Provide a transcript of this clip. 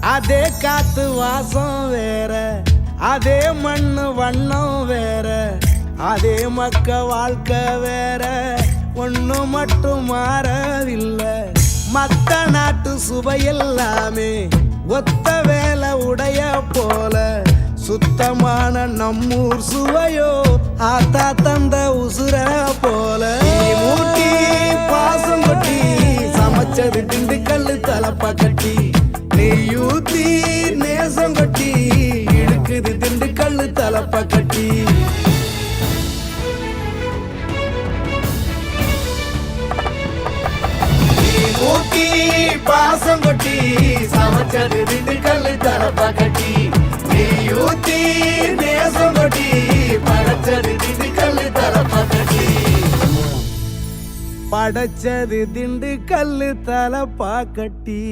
அதே காத்து வாசம் வேற அதே மண்ணு வண்ணம் வேற அதே மக்க வாழ்க்கை வேற. ஒண்ணு மட்டும் மாறவில்லை மத்த நாட்டு சுவையெல்லாமே ஒத்த வேலை உடைய போல. சுத்தமான நம்மூர் சுவையோ ஆத்தா தந்த உசுர போல. மூட்டி பாசம் கொட்டி சமைச்சது திண்டுக்கல்லு தலப்ப கட்டி. ஊட்டி பாசம் கொட்டி சமைச்சது ரெண்டு கல்லு தலப்பா கட்டி. நீ நெய்யூத்தி நேசம் கொட்டி படைச்சது ரெண்டு கல்லு தலப்பா கட்டி. படைச்சது திண்டு கல்லு தலப்பா கட்டி.